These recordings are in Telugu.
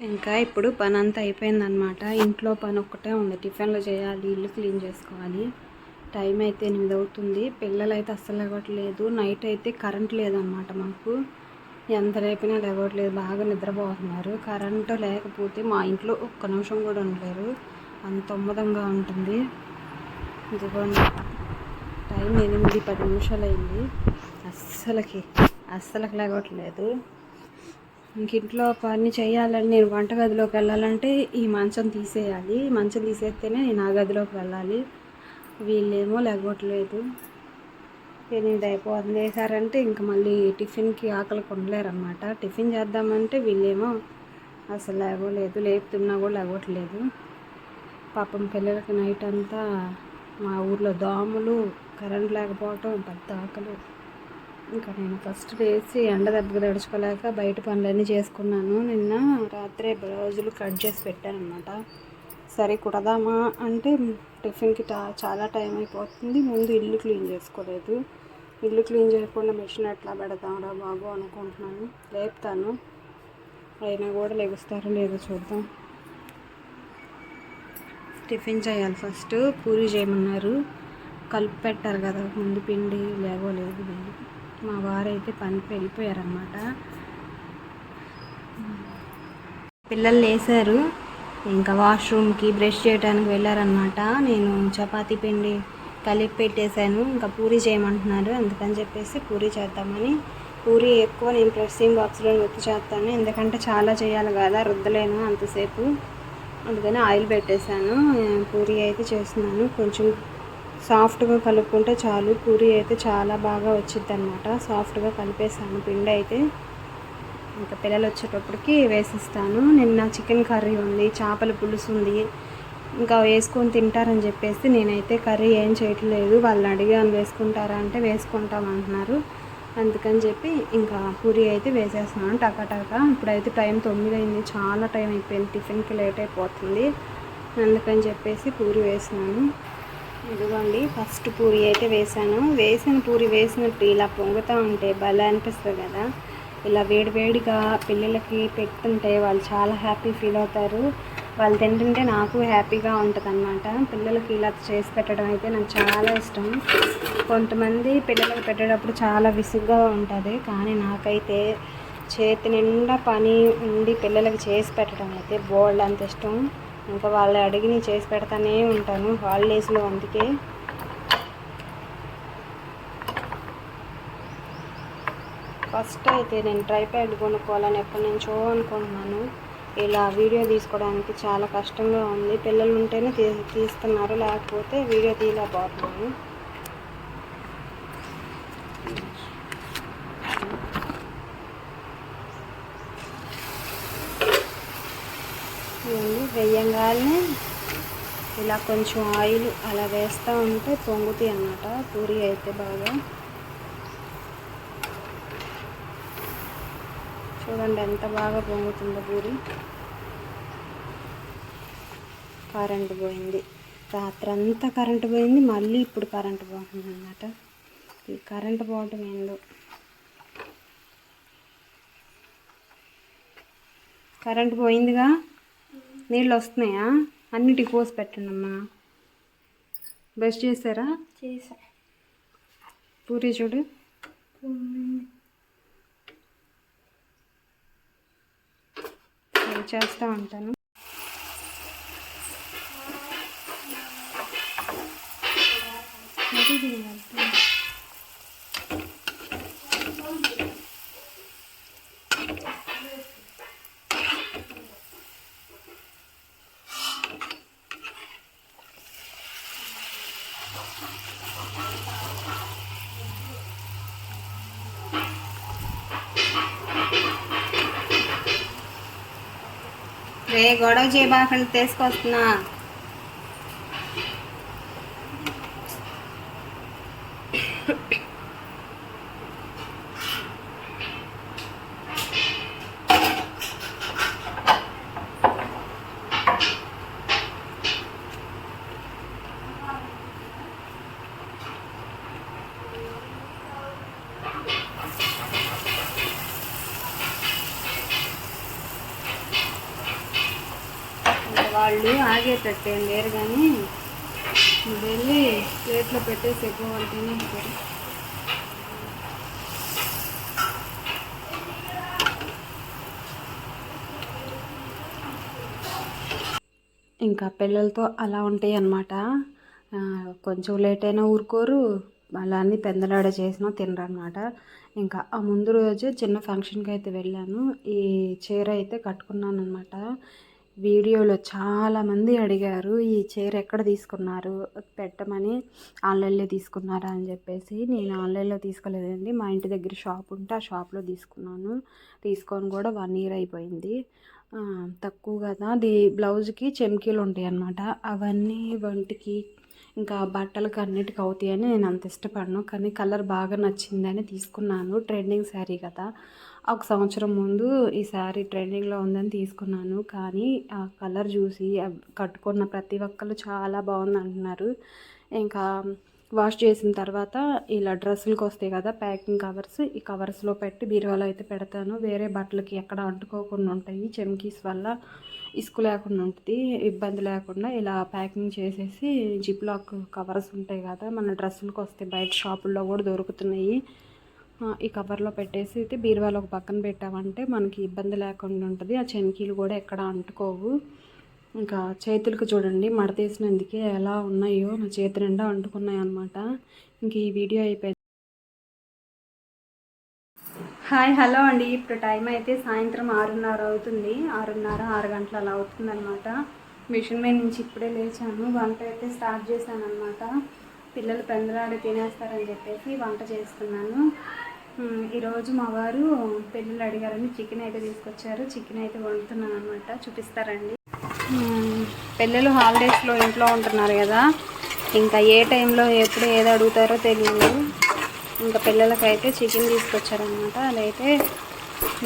ఇంకా ఇప్పుడు పని అంతా అయిపోయిందనమాట ఇంట్లో పని ఒక్కటే ఉంది. టిఫిన్లు చేయాలి ఇల్లు క్లీన్ చేసుకోవాలి. టైం అయితే ఎనిమిది అవుతుంది పిల్లలు అయితే అస్సలు ఇవ్వట్లేదు నైట్ అయితే కరెంట్ లేదనమాట మాకు. ఎంత లేపినా లేవట్లేదు. బాగా నిద్రపోతున్నారు. కరెంటు లేకపోతే మా ఇంట్లో ఒక్క నిమిషం కూడా ఉండలేరు. అంత ఉమ్మదంగా ఉంటుంది. ఇదిగోండి. టైం ఎనిమిది పది నిమిషాలు అయింది అస్సలకి అస్సలకి లేవట్లేదు. ఇంక ఇంట్లో పని చేయాలని నేను వంటగదిలోకి వెళ్ళాలంటే ఈ మంచం తీసేయాలి. మంచం తీసేస్తేనే నేను ఆ గదిలోకి వెళ్ళాలి. వీళ్ళేమో లేగట్లేదు ఎనిమిది అయిపోతుంది వేసారంటే ఇంక మళ్ళీ టిఫిన్కి ఆకలి కొనలేరన్నమాట. టిఫిన్ చేద్దామంటే వీళ్ళేమో అసలు లేవలేదు లేపుతున్నా కూడా లేవట్లేదు. పాపం పిల్లలకి నైట్ అంతా మా ఊర్లో దోమలు కరెంట్ లేకపోవటం పెద్ద ఆకలి. ఇంకా నేను ఫస్ట్ లేచి ఎండ దెబ్బకి తడుచుకోలేక బయట పనులన్నీ చేసుకున్నాను. నిన్న రాత్రే బ్లౌజులు కట్ చేసి పెట్టాను అనమాట సరే కుడదామా అంటే టిఫిన్కి టా చాలా టైం అయిపోతుంది. ముందు ఇల్లు క్లీన్ చేసుకోలేదు. ఇల్లు క్లీన్ చేయకుండా మిషన్ ఎట్లా పెడతాంరా బాబు అనుకుంటున్నాను. లేపుతాను. అయినా కూడా లెగుస్తారో లేదో చూద్దాం. టిఫిన్ చేయాలి ఫస్ట్ పూరి చేయమన్నారు. కలిపి పెట్టారు కదా ముందు పిండి లేవలేదు లేదు మా వారైతే పనికి వెళ్ళిపోయారనమాట పిల్లలు లేసారు. ఇంకా వాష్రూమ్కి బ్రష్ చేయడానికి వెళ్ళారనమాట నేను చపాతీ పిండి కలిపి పెట్టేశాను. ఇంకా పూరి చేయమంటున్నారు. అందుకని చెప్పేసి పూరి చేద్దామని. పూరి ఎక్కువ నేను ప్రెస్సింగ్ బాక్స్లో ఒత్తి చేస్తాను. ఎందుకంటే చాలా చేయాలి కదా రుద్దలేను అంతసేపు. అందుకని ఆయిల్ పెట్టేశాను. పూరి అయితే చేస్తున్నాను. కొంచెం సాఫ్ట్గా కలుపుకుంటే చాలు. పూరి అయితే చాలా బాగా వచ్చింది అనమాట సాఫ్ట్గా కలిపేసాను. పిండి అయితే ఇంకా పిల్లలు వచ్చేటప్పటికి వేసిస్తాను. నిన్న చికెన్ కర్రీ ఉంది. చేపల పులుసు ఉంది. ఇంకా వేసుకొని తింటారని చెప్పేసి నేనైతే కర్రీ ఏం చేయట్లేదు. వాళ్ళని అడిగాను వేసుకుంటారా అంటే వేసుకుంటాం అంటున్నారు. అందుకని చెప్పి ఇంకా పూరి అయితే వేసేస్తున్నాను. టకాటకా ఇప్పుడైతే టైం తొమ్మిది అయింది చాలా టైం అయిపోయింది. టిఫిన్కి లేట్ అయిపోతుంది. అందుకని చెప్పేసి పూరి వేసినాను ఇదిగోండి ఫస్ట్ పూరి అయితే వేసాను వేసిన పూరి వేసినట్టు ఇలా పొంగుతూ ఉంటే భలే అనిపిస్తుంది కదా. ఇలా వేడివేడిగా పిల్లలకి పెట్టుంటే వాళ్ళు చాలా హ్యాపీ ఫీల్ అవుతారు. వాళ్ళు తింటుంటే నాకు హ్యాపీగా ఉంటుంది అనమాట పిల్లలకి ఇలా చేసి పెట్టడం అయితే నాకు చాలా ఇష్టం. కొంతమంది పిల్లలకు పెట్టేటప్పుడు చాలా విసుగ్గా ఉంటుంది కానీ నాకైతే చేతి నిండా పని ఉండి పిల్లలకి చేసి పెట్టడం అయితే బోల్డ్ అంత ఇష్టం. ఇంకా వాళ్ళు అడిగి నేను చేసి పెడతానే ఉంటాను హాలిడేస్లో అందుకే. ఫస్ట్ అయితే నేను ట్రైప్యాడ్ కొనుక్కోవాలని ఎప్పటి నుంచో అనుకుంటున్నాను. ఇలా వీడియో తీసుకోవడానికి చాలా కష్టంగా ఉంది. పిల్లలు ఉంటేనే తీ తీస్తున్నారు లేకపోతే వీడియో తీయలేకపోతున్నాను. వేయంగానే ఇలా కొంచెం ఆయిల్ అలా వేస్తూ ఉంటే పొంగుతాయి అన్నమాట. పూరి అయితే బాగా. చూడండి ఎంత బాగా పొంగుతుందో పూరి. కరెంటు పోయింది. రాత్రంతా కరెంటు పోయింది. మళ్ళీ ఇప్పుడు కరెంటు పోతుంది అన్నమాట. ఈ కరెంటు పోవటం ఏందో. కరెంటు పోయిందిగా? నీళ్ళు వస్తున్నాయా అన్నిటికి పోసి పెట్టండి అమ్మా బ్రష్ చేశారా? చేసా పూరి చూడు. చేస్తూ ఉంటాను. ఏ గొడవ చేయబాకండి తీసుకొస్తున్నా. వాళ్ళు ఆగేటట్టేం లేరు కానీ వెళ్ళి ప్లేట్లో పెట్టేసి ఎక్కువ వాళ్ళు తినేస్తారు ఇంకా పిల్లలతో అలా ఉంటాయి అన్నమాట. కొంచెం లేట్ అయినా ఊరుకోరు. మళ్ళీ పెందలాడ చేసినా తినరు అనమాట ఇంకా ఆ ముందు రోజు చిన్న ఫంక్షన్కి అయితే వెళ్ళాను. ఈ చీర అయితే కట్టుకున్నాను అనమాట వీడియోలో చాలామంది అడిగారు ఈ చీర ఎక్కడ తీసుకున్నారు? పెట్టమని ఆన్లైన్లో తీసుకున్నారా? అని చెప్పేసి. నేను ఆన్లైన్లో తీసుకోలేదండి. మా ఇంటి దగ్గర షాప్ ఉంటే ఆ షాప్లో తీసుకున్నాను. తీసుకొని కూడా వన్ ఇయర్ అయిపోయింది. తక్కువ కదా. అది బ్లౌజ్కి చెమ్కీలు ఉంటాయి అన్నమాట. అవన్నీ వంటికి ఇంకా బట్టలకు అన్నిటికి అవుతాయని నేను అంత ఇష్టపడను. కానీ కలర్ బాగా నచ్చిందని తీసుకున్నాను. ట్రెండింగ్ శారీ కదా. ఒక సంవత్సరం ముందు ఈ శారీ ట్రెండింగ్లో ఉందని తీసుకున్నాను. కానీ ఆ కలర్ చూసి కట్టుకున్న ప్రతి ఒక్కరు చాలా బాగుంది అంటున్నారు ఇంకా వాష్ చేసిన తర్వాత ఇలా డ్రెస్సులకు వస్తాయి కదా ప్యాకింగ్ కవర్స్. ఈ కవర్స్లో పెట్టి బీరువాలో అయితే పెడతాను. వేరే బట్టలకి ఎక్కడ అంటుకోకుండా ఉంటాయి. చెమ్కీస్ వల్ల ఇసుక లేకుండా ఉంటుంది ఇబ్బంది లేకుండా ఇలా ప్యాకింగ్ చేసేసి జిప్ లాక్ కవర్స్ ఉంటాయి కదా మన డ్రెస్సులకు వస్తాయి. బయట షాపుల్లో కూడా దొరుకుతున్నాయి. ఈ కవర్లో పెట్టేసి అయితే బీరువాలో ఒక పక్కన పెట్టామంటే మనకి ఇబ్బంది లేకుండా ఉంటుంది. ఆ చెనికీలు కూడా ఎక్కడ అంటుకోవు. ఇంకా చేతులకు చూడండి మడతేసినందుకే ఎలా ఉన్నాయో నా చేతి నిండా అంటుకున్నాయి అనమాట ఇంక ఈ వీడియో అయిపోయింది హాయ్ హలో అండి. ఇప్పుడు టైం అయితే సాయంత్రం ఆరున్నర అవుతుంది. ఆరున్నర ఆరు గంటల అలా అవుతుంది అనమాట మిషన్ మీద నుంచి ఇప్పుడే లేచాను. వంట అయితే స్టార్ట్ చేశాను అనమాట పిల్లలు పెందలాడి తినేస్తారని చెప్పేసి వంట చేస్తున్నాను. ఈరోజు మా వారు పిల్లలు అడిగారని చికెన్ అయితే తీసుకొచ్చారు. చికెన్ అయితే వండుతున్నాను అనమాట చూపిస్తారండి. పిల్లలు హాలిడేస్లో ఇంట్లో ఉంటున్నారు కదా. ఇంకా ఏ టైంలో ఎప్పుడు ఏది అడుగుతారో తెలియదు. ఇంకా పిల్లలకైతే చికెన్ తీసుకొచ్చారనమాట అదైతే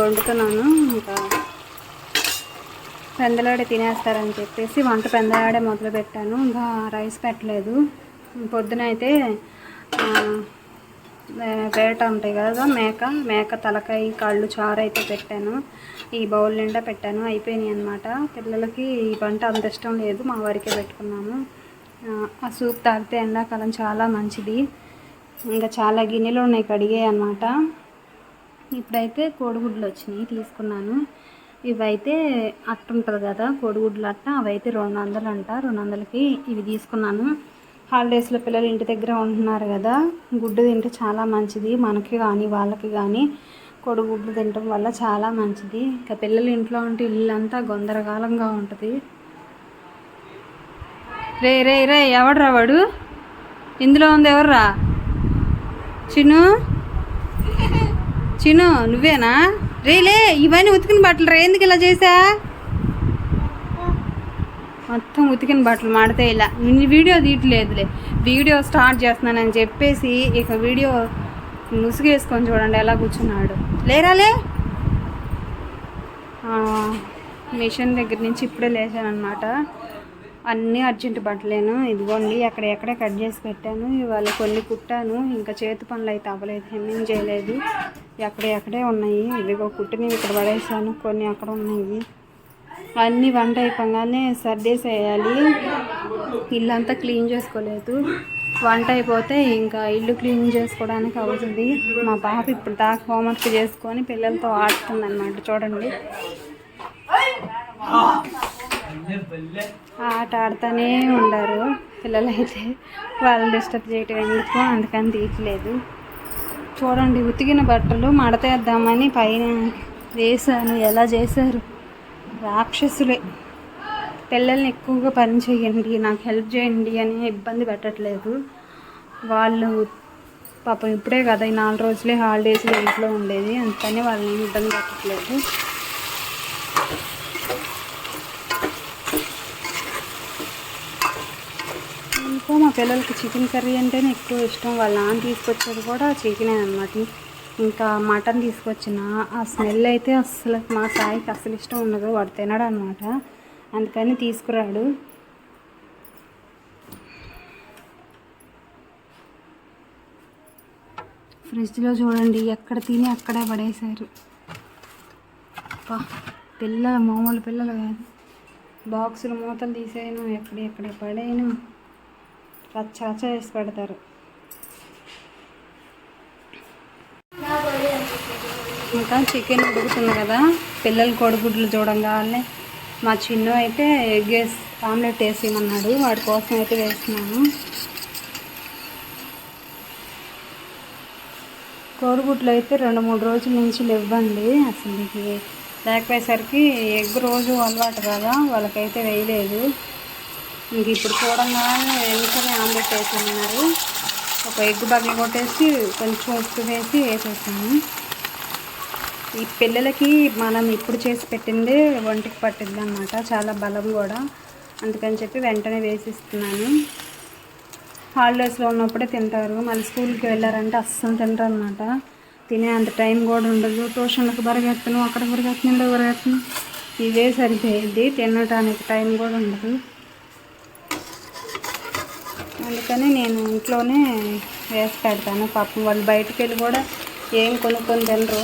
వండుతున్నాను. ఇంకా పెందలాడే తినేస్తారని చెప్పేసి వంట పెందలాడే మొదలు పెట్టాను ఇంకా రైస్ పెట్టలేదు. పొద్దున అయితే వేట ఉంటాయి కదా మేక మేక తలకాయ కాళ్ళు చారు అయితే పెట్టాను. ఈ బౌల్ నిండా పెట్టాను అయిపోయినాయి అనమాట పిల్లలకి ఈ వంట అంత ఇష్టం లేదు మా వారికే పెట్టుకున్నాము. ఆ, సూప్ తాగితే ఎండాకాలం చాలా మంచిది. ఇంకా చాలా గిన్నెలు ఉన్నాయి కడిగాయి అనమాట ఇప్పుడైతే కోడిగుడ్లు వచ్చినాయి తీసుకున్నాను. ఇవైతే అట్ట ఉంటుంది కదా కోడిగుడ్లు అట్ట అవైతే రెండు వందలు అంట రెండు వందలకి ఇవి తీసుకున్నాను. హాలిడేస్లో పిల్లలు ఇంటి దగ్గర ఉంటున్నారు కదా గుడ్డు తింటే చాలా మంచిది మనకి కానీ వాళ్ళకి కానీ కొడుగుడ్డు తినడం వల్ల చాలా మంచిది. ఇంకా పిల్లలు ఇంట్లో ఉంటే ఇల్లంతా గొందరగాలంగా ఉంటుంది. రే రే రే ఎవడ్రా వాడు? ఇందులో ఉంది ఎవర్రా? చిను? చిను నువ్వేనా? రేలే ఇవన్నీ ఉతికిన బట్టలు రే ఎందుకు ఇలా చేసా మొత్తం ఉతికిన బట్టలు మాడితే ఇలా. వీడియో తీయట్లేదులే. వీడియో స్టార్ట్ చేస్తున్నానని చెప్పేసి ఇక వీడియో ముసుగేసుకొని చూడండి ఎలా కూర్చున్నాడు. లేరాలే? మిషన్ దగ్గర నుంచి ఇప్పుడే లేచానమాట అన్నీ అర్జెంట్ బట్టలేను. ఇదిగోండి అక్కడ ఎక్కడే కట్ చేసి పెట్టాను. ఇవాళ కొన్ని కుట్టాను. ఇంకా చేతి పనులు అయితే అవ్వలేదు. హెమ్మింగ్ చేయలేదు. ఎక్కడే ఎక్కడే ఉన్నాయి. ఇదిగో కుట్టినవి ఇక్కడ పడేసాను. కొన్ని అక్కడ ఉన్నాయి. అన్నీ వంట అయిపోగానే సర్దేసేయాలి. ఇల్లంతా క్లీన్ చేసుకోలేదు. వంట అయిపోతే ఇంకా ఇల్లు క్లీన్ చేసుకోవడానికి అవుతుంది. మా పాప ఇప్పుడు దాకా హోంవర్క్ చేసుకొని పిల్లలతో ఆడుతుంది అనమాట చూడండి. ఆట ఆడుతూనే ఉండారు. పిల్లలైతే వాళ్ళని డిస్టర్బ్ చేయటం ఎందుకు అందుకని తీయట్లేదు. చూడండి ఉతికిన బట్టలు మడతేద్దామని పైన వేసాను ఎలా చేశారు? రాక్షసులే. పిల్లల్ని ఎక్కువగా పని చేయండి నాకు హెల్ప్ చేయండి అని ఇబ్బంది పెట్టట్లేదు. వాళ్ళు పాపం ఇప్పుడే కదా ఈ నాలుగు రోజులే హాలిడేస్లో ఇంట్లో ఉండేది అందుకని వాళ్ళని ఇబ్బంది పెట్టట్లేదు. ఇంకో మా పిల్లలకి చికెన్ కర్రీ అంటేనే ఎక్కువ ఇష్టం. వాళ్ళ నాన్న తీసుకొచ్చేది కూడా చికెనే అనమాట ఇంకా మటన్ తీసుకొచ్చిన ఆ స్మెల్ అయితే అసలు మా సాయికి అసలు ఇష్టం ఉండదు వాడు తినడు అనమాట అందుకని తీసుకురాడు. ఫ్రిడ్జ్లో చూడండి ఎక్కడ తిని అక్కడే పడేశారు. అబ్బా పిల్లలు మామూలు పిల్లలు కాదు. బాక్సులు మూతలు తీసేయను ఎక్కడ ఎక్కడ పడేయను. రచ్చ రచ్చ చేసి పెడతారు. ఇంకా చికెన్ ఉడుకుతుంది కదా. పిల్లలు కోడిగుడ్లు చూడంగానే మా చిన్న అయితే ఎగ్ వేసి ఆమ్లెట్ వేసేయమన్నాడు. వాడి కోసం అయితే వేస్తున్నాను. కోడిగుడ్లు అయితే రెండు మూడు రోజుల నుంచి ఇవ్వండి అసలు లేకపోయేసరికి ఎగ్ రోజు అలవాటు కదా. వాళ్ళకైతే వేయలేదు. ఇంక ఇప్పుడు చూడంగానే వెంటనే ఆమ్లెట్ వేసామన్నారు ఒక ఎగ్ బగ్గ కొట్టేసి కొంచెం ఉప్పు వేసి వేసేసాను ఈ పిల్లలకి మనం ఇప్పుడు చేసి పెట్టిందే ఒంటికి పట్టింది అనమాట చాలా బలం కూడా. అందుకని చెప్పి వెంటనే వేసిస్తున్నాను. హాలిడేస్లో ఉన్నప్పుడే తింటారు. మళ్ళీ స్కూల్కి వెళ్ళారంటే అస్సలు తింటారు అనమాట తినే అంత టైం కూడా ఉండదు. ట్యూషన్లకు పరిగెత్తను అక్కడ పరిగెత్తను ఇక్కడ పరిగెత్తను. ఇవే సరిపోయింది. తినడానికి టైం కూడా ఉండదు. అందుకని నేను ఇంట్లోనే వేసి పెడతాను. పాపం వాళ్ళు బయటకు వెళ్ళి కూడా ఏం కొనుక్కొని తినరు.